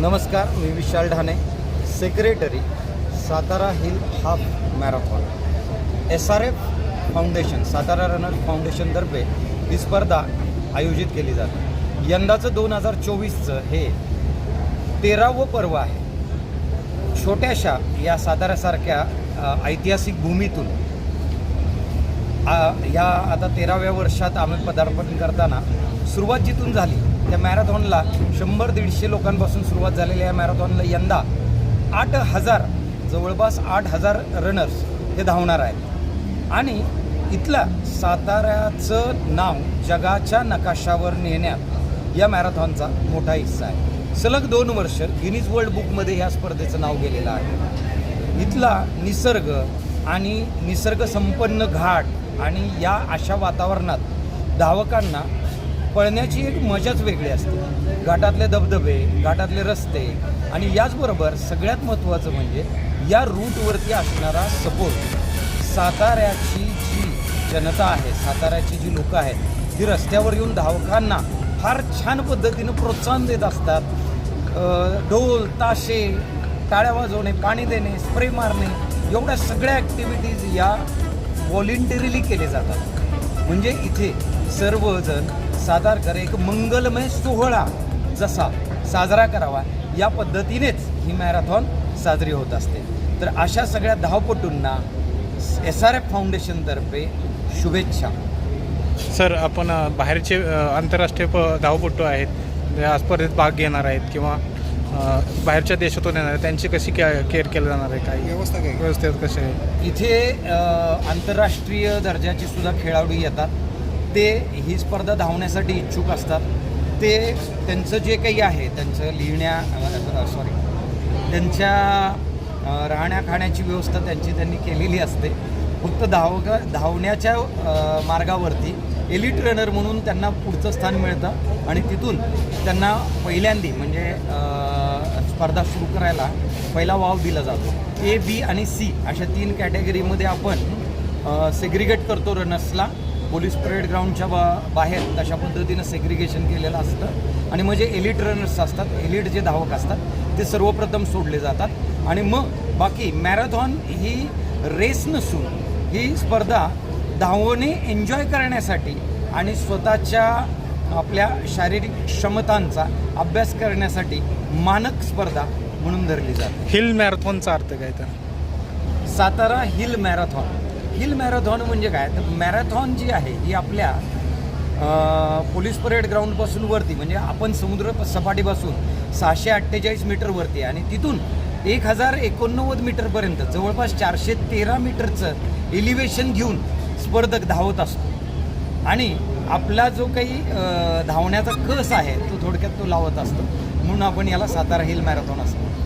नमस्कार मी Vishal Dhane secretary Satara hill half marathon. S R F foundation Satara runner फाउंडेशनतर्फे ही स्पर्धा आयोजित केली जाते. यंदाचं दोन हजार चोवीसचं हे तेरावं पर्व आहे. छोट्याशा या साताऱ्यासारख्या ऐतिहासिक भूमीतून आ, ह्या आता तेराव्या वर्षात आम्ही पदार्पण करताना सुरुवात जिथून झाली त्या मॅरेथॉनला शंभर दीडशे लोकांपासून सुरुवात झालेल्या या मॅरेथॉनला यंदा आठ हजार जवळपास आठ हजार रनर्स हे धावणार आहेत. आणि इथला साताऱ्याचं नाव जगाच्या नकाशावर नेण्यात या मॅरेथॉनचा मोठा हिस्सा आहे. सलग दोन वर्ष गिनीज वर्ल्ड बुकमध्ये ह्या स्पर्धेचं नाव गेलेलं आहे. इथला निसर्ग आणि निसर्गसंपन्न घाट आणि या अशा वातावरणात धावकांना पळण्याची एक मजाच वेगळी असते. घाटातले धबधबे घाटातले रस्ते आणि याचबरोबर सगळ्यात महत्त्वाचं म्हणजे या रूटवरती असणारा सपोर्ट साताऱ्याची जी जनता आहे साताऱ्याची जी लोकं आहेत ती रस्त्यावर येऊन धावकांना फार छान पद्धतीनं प्रोत्साहन देत असतात. ढोल ताशे टाळ्या वाजवणे पाणी देणे स्प्रे मारणे एवढ्या सगळ्या ॲक्टिव्हिटीज या व्हॉलेंटरीली केले जातात. म्हणजे इथे सर्वजण सातारकर एक मंगलमय सोहळा जसा साजरा करावा या पद्धतीनेच ही मॅरेथॉन साजरी होत असते. तर अशा सगळ्या धावपटूंना एस आर एफ फाउंडेशनतर्फे शुभेच्छा. सर आपण बाहेरचे आंतरराष्ट्रीय प धावपटू आहेत या स्पर्धेत भाग घेणार आहेत किंवा बाहेरच्या देशातून येणार आहेत त्यांची कशी केअर केअर केलं जाणार आहे काय व्यवस्था काय? व्यवस्थेत कसे आहे? इथे आंतरराष्ट्रीय दर्जाची सुद्धा खेळाडू येतात. ते ही स्पर्धा धावण्यासाठी इच्छुक असतात. ते त्यांचं जे काही आहे त्यांचं लिहिण्या सॉरी त्यांच्या राहण्या खाण्याची व्यवस्था त्यांची त्यांनी केलेली असते. फक्त धावगा धावण्याच्या मार्गावरती एलिट रनर म्हणून त्यांना पुढचं स्थान मिळतं आणि तिथून त्यांना पहिल्यांदी म्हणजे स्पर्धा सुरू करायला पहिला वाव दिला जातो. ए बी आणि सी अशा तीन कॅटेगरीमध्ये आपण सेग्रिगेट करतो रनर्सला पोलीस परेड ग्राउंडच्या बा बाहेर तशा पद्धतीनं सेग्रिगेशन केलेलं असतं. आणि म्हणजे एलिट रनर्स असतात एलिट जे धावक असतात ते सर्वप्रथम सोडले जातात. आणि मग बाकी मॅरेथॉन ही रेस नसून ही स्पर्धा धावणे एन्जॉय करण्यासाठी आणि स्वतःच्या आपल्या शारीरिक क्षमतांचा अभ्यास करण्यासाठी मानक स्पर्धा म्हणून धरली जाते. हिल मॅरेथॉनचा अर्थ काय तर? Satara hill marathon. Hill marathon म्हणजे काय? तर मॅरेथॉन जी आहे ही आपल्या पोलीस परेड ग्राउंडपासून वरती म्हणजे आपण समुद्र सपाटीपासून सहाशे अठ्ठेचाळीस मीटरवरती आहे आणि तिथून एक हजार एकोणनव्वद मीटरपर्यंत जवळपास चारशे तेरा मीटरचं एलिव्हेशन घेऊन स्पर्धक धावत असतो. आणि आपला जो काही धावण्याचा कस आहे तो थोडक्यात तो लावत असतो. म्हणून आपण याला सातारा हिल मॅरेथॉन असतो